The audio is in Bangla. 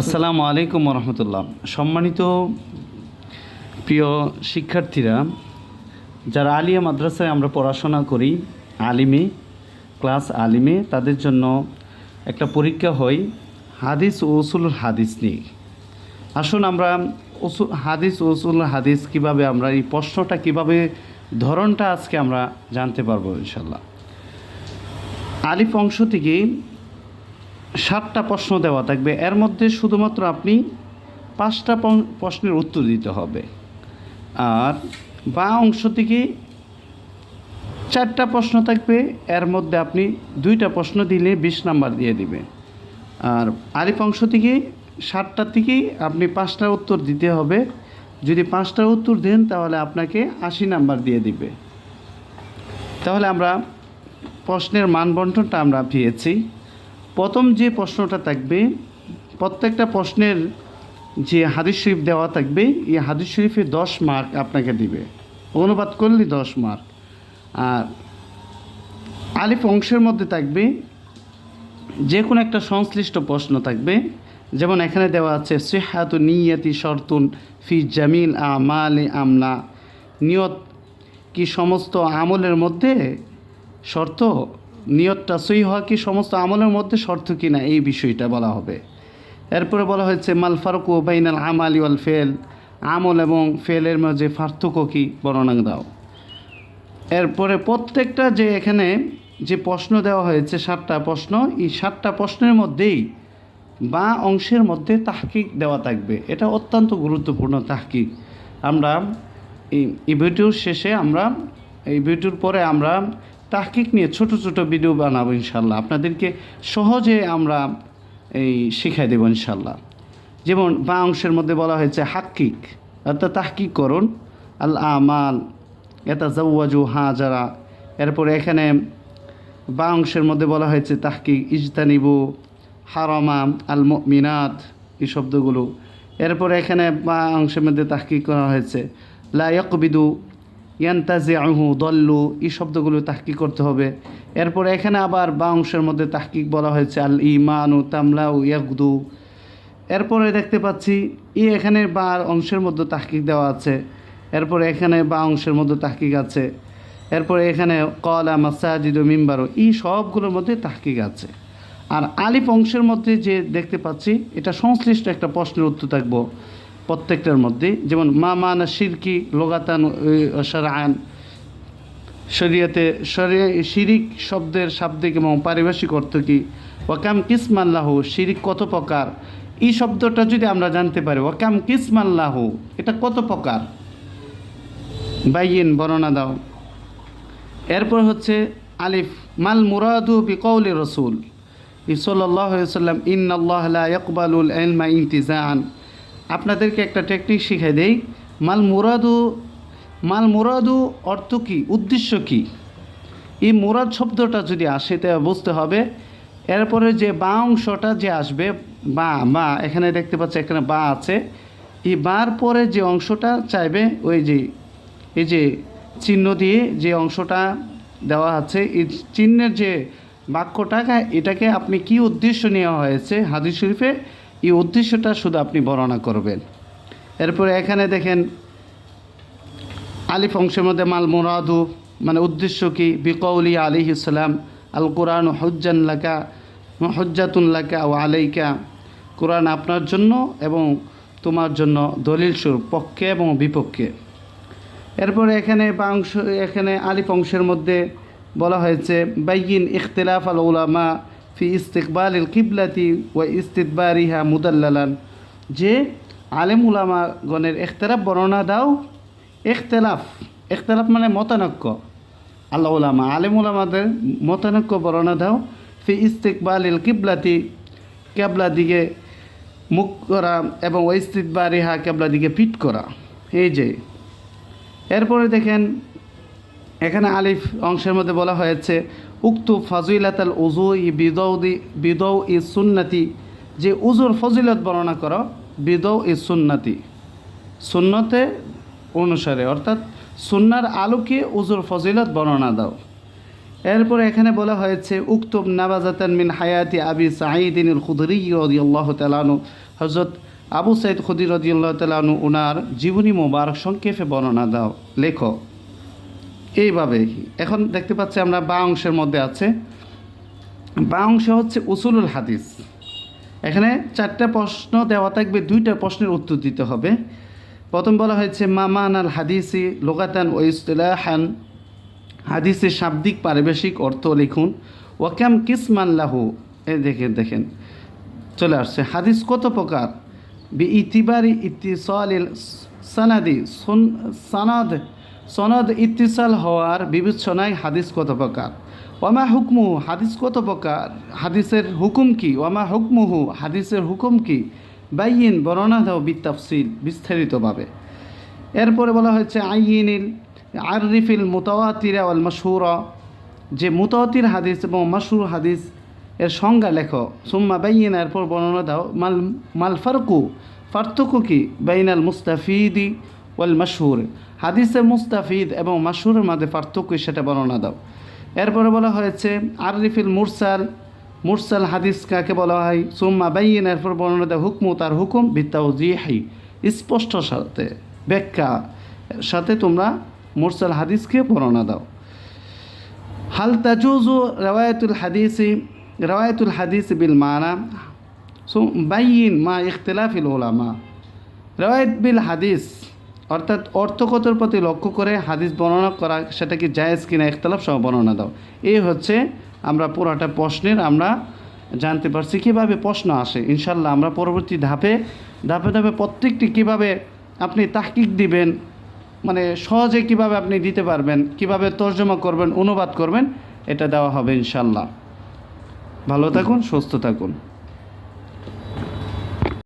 আসসালামু আলাইকুম রহমতুল্লাহ সম্মানিত প্রিয় শিক্ষার্থীরা, যারা আলিয়া মাদ্রাসায় আমরা পড়াশোনা করি, আলিমে, ক্লাস আলিমে, তাদের জন্য একটা পরীক্ষা হয় হাদিস ও উসুল হাদিস নিয়ে। আসুন আমরা উসুল, হাদিস ও উসুল হাদিস কীভাবে আমরা, এই প্রশ্নটা কীভাবে, ধরনটা আজকে আমরা জানতে পারব ইনশাল্লাহ আলিফ অংশ থেকে সাতটা প্রশ্ন দেওয়া থাকবে। এর মধ্যে শুধুমাত্র আপনি পাঁচটা প্রশ্নের উত্তর দিতে হবে। আর বা অংশ থেকে চারটা প্রশ্ন থাকবে, এর মধ্যে আপনি দুইটা প্রশ্ন দিলে বিশ নাম্বার দিয়ে দিবে। আর আরিফ অংশ থেকে সাতটা থেকেই আপনি পাঁচটা উত্তর দিতে হবে। যদি পাঁচটা উত্তর দেন, তাহলে আপনাকে আশি নাম্বার দিয়ে দিবে। তাহলে আমরা প্রশ্নের মান বন্টনটা আমরা পেয়েছি। প্রথম যে প্রশ্নটা থাকবে, প্রত্যেকটা প্রশ্নের যে হাদিস শরীফ দেওয়া থাকবে, এই হাদিস শরীফে দশ মার্ক আপনাকে দিবে। অনুবাদ করলে দশ মার্ক। আর আলিফ অংশের মধ্যে থাকবে যে কোনো একটা সংশ্লিষ্ট প্রশ্ন থাকবে। যেমন এখানে দেওয়া আছে, সেহাতু নিয়াতি শর্তুন ফি জামিল আমাল আমলা। নিয়ত কি সমস্ত আমলের মধ্যে শর্ত? নিয়তটা সই হওয়া কি সমস্ত আমলের মধ্যে শর্ত কি না? এই বিষয়টা বলা হবে। এরপরে বলা হয়েছে, মাল ফারুক বাইনাল আমালি ওয়াল ফেল, আমল এবং ফেলের মাঝে পার্থক্য কি? বর্ণনা দাও। এরপরে প্রত্যেকটা যে এখানে যে প্রশ্ন দেওয়া হয়েছে, সাতটা প্রশ্ন, এই সাতটা প্রশ্নের মধ্যেই বা অংশের মধ্যে তাহকিক দেওয়া থাকবে। এটা অত্যন্ত গুরুত্বপূর্ণ তাহকিক। আমরা এই এই ভিডিওর শেষে আমরা, এই ভিডিওর পরে আমরা তাহকিক নিয়ে ছোট ছোট ভিডিও বানাবো ইনশাল্লাহ। আপনাদেরকে সহজে আমরা এই শিখাই দেবো ইনশাল্লাহ। যেমন বা অংশের মধ্যে বলা হয়েছে হাক্কিক, অর্থাৎ তাহকিক করুন আল আমাল এটা জাউয়াজু হাজারা। এরপরে এখানে বা অংশের মধ্যে বলা হয়েছে তাহকিক ইজতানিবু, হারমা, আল মিনাত এই শব্দগুলো। এরপরে এখানে বা অংশের মধ্যে তাহকিক করা হয়েছে, লা ইয়াকবিদু ইয়ান্তাজে আহু দল্লু, এই শব্দগুলো তাহকিক করতে হবে। এরপরে এখানে আবার বা অংশের মধ্যে তাহকিক বলা হয়েছে, আল ইমানু তামলাউ ইয়াকদু এরপরে দেখতে পাচ্ছি ই এখানে বা অংশের মধ্যে তাহকিক দেওয়া আছে। এরপরে এখানে বা অংশের মধ্যে তাহকিক আছে। এরপরে এখানে কলা মাসাজিদ মিম্বারো, এই সবগুলোর মধ্যে তাহকিক আছে। আর আলিফ অংশের মধ্যে যে দেখতে পাচ্ছি, এটা সংশ্লিষ্ট একটা প্রশ্নের উত্তর থাকব। প্রত্যেকটার মধ্যে। যেমন, মা মানা শিরকি লোগাতান সারায়ন শরিয়াতে শরিয়া শিরিক শব্দের শাব্দিক এবং পারিভাষিক অর্থ কী? ওয়াকাম কিসমাল্লাহ শিরিক কত প্রকার? এই শব্দটা যদি আমরা জানতে পারি, ওয়াকাম কিসমাল্লাহ এটা কত প্রকার? বাইয়েন বর্ণনা দাও। এরপর হচ্ছে আলিফ, মাল মুরাদু বি বিকৌলি রসুল। ইসল্লাহ সাল্লাম ইন্নআল্লাহ ইকবালুল এলমা ইন্তিজান। আপনাদেরকে একটা টেকনিক শিখাই দেই। মাল মুরাদু মাল মুরাদু অর্থ কী? উদ্দেশ্য কী? এই মুরাদ শব্দটা যদি আসে, তা বুঝতে হবে। এরপরে যে বা অংশটা যে আসবে, বা বা, এখানে দেখতে পাচ্ছি এখানে বা আছে। এই বার পরে যে অংশটা চাইবে, ওই যে, এই যে চিহ্ন দিয়ে যে অংশটা দেওয়া আছে, এই চিহ্নের যে বাক্যটা এটাকে আপনি কি উদ্দেশ্য নেওয়া হয়েছে হাদিস শরীফে এই উদ্দেশ্যটা শুধু আপনি বর্ণনা করবেন। এরপরে এখানে দেখেন, আলিফ অংশের মধ্যে মাল মুরাদু মানে উদ্দেশ্য কি? বিকৌলি আলী ইসলাম আল কোরআন হজ্জান লাকা, হজ্জাতুন লাকা ও আলাইকা। কোরআন আপনার জন্য এবং তোমার জন্য দলিল সুর পক্ষে এবং বিপক্ষে। এরপরে এখানে বা অংশ, এখানে আলিফ অংশের মধ্যে বলা হয়েছে বাইগিন ইখতিলাফ আল উলামা ফি ইস্তিকবাল ইল কিবলাতি ও ইস্তিকবারিহা মুদাল্লালান যে আলেম উলামাগণের এখতেলাফ বর্ণনা দাও, এখতেলাফ এখতেলাফ মানে মতানক্য। আল্লাহ উলামা, আলেম উলামাদের মতানক্য বর্ণনা দাও, ফি ইস্তিকবাল ইল কিবলাতি, কেবলা দিকে মুখ করা এবং ওইস্তিকবারিহা কেবলা দিকে পিট করা। এই যে, এরপরে দেখেন এখানে আলিফ অংশের মধ্যে বলা হয়েছে, উক্ত ফজিলাতাল উজু ই বিদৌদি বিদৌ ই সুন্নতি, যে উজুর ফজিলত বর্ণনা করো বিদৌ ই সুন্নতি। সুন্নতে অনুসারে, অর্থাৎ সুন্নার আলোকে উজুর ফজিলত বর্ণনা দাও। এরপর এখানে বলা হয়েছে উক্তব নাবাজাতান মিন হায়াতি আবি সাঈদিন খুদরি রদিয়াল্লাহ তালানু হজরত আবু সাইদ খুদি রদিয়াল্লাহ তালানু ওনার জীবনী মোবারক সংক্ষেপে বর্ণনা দাও। লেখো এইভাবে এখন দেখতে পাচ্ছি আমরা বা অংশের মধ্যে আছে। বা অংশ হচ্ছে উসুলুল হাদিস। এখানে চারটা প্রশ্ন দেওয়া থাকবে, দুইটা প্রশ্নের উত্তর দিতে হবে। প্রথম বলা হয়েছে মামান আল হাদিসি লোকাতান ও ইস্তেলাহান? হাদিসের শাব্দিক পারিবেশিক অর্থ লিখুন, ওয়াকাম কিসমান লাহু? এ দেখেন দেখেন, চলে আসছে। হাদিস কত প্রকার? বি ইতিবারি ইতিসালিল সানাদি, সুন- সানাদ সনদ ইতিসাল হওয়ার বিবেচনায় হাদিস কত প্রকার? ওয়ামা হুকমু, হাদিস কত প্রকার? হাদিসের হুকুম কি? ওয়ামা হুকমুহু, হাদিসের হুকুম কি? বাইন বর্ণনা দাও বিতাফসিল বিস্তারিতভাবে। এরপরে বলা হয়েছে আইনিল আরিফিল মুতাওয়াতিরা ওয়াল মাশহুরা। যে মুতাওয়াতির হাদিস এবং মাশহুর হাদিস এর সংজ্ঞা লেখো। সুম্মা বাইন এরপর বর্ণনা দাও, মাল মাল ফারকু, পার্থক্য কি? বাইনাল মুস্তাফিদি ওয়াল মাশহুর। হাদিসে মুস্তাফিদ এবং মাসুরের মধ্যে পার্থক্য সেটা বর্ণনা দাও। এরপরে বলা হয়েছে আরিফিল মুরসাল মুরসাল হাদিস কাকে বলা হয়? সুম্মা বাইন এরপর বর্ণনা দেয় হুকমু, তার হুকুম বিত্তাও জিহাই স্পষ্ট সাথে, ব্যাখ্যা সাথে তোমরা মুরসাল হাদিসকে বর্ণনা দাও। হাল তাজুজু রওয়ায়তুল হাদিসি, রওয়ায়তুল হাদিস বিল মানা বাইন মা ইখতিলাফিল ওলামা রওয়ায়ত বিল হাদিস অর্থাৎ অর্থকতার প্রতি লক্ষ্য করে হাদিস বর্ণনা করা সেটা কি জায়েজ কিনা ইখতলাফ সহ বর্ণনা দাও। এই হচ্ছে আমরা পুরাটা প্রশ্নের আমরা জানতে পারছি কীভাবে প্রশ্ন আসে। ইনশাল্লাহ আমরা পরবর্তী ধাপে ধাপে ধাপে প্রত্যেকটি কীভাবে আপনি তাহকিক দিবেন মানে সহজে কীভাবে আপনি দিতে পারবেন, কীভাবে তর্জমা করবেন, অনুবাদ করবেন, এটা দেওয়া হবে ইনশাল্লাহ ভালো থাকুন, সুস্থ থাকুন।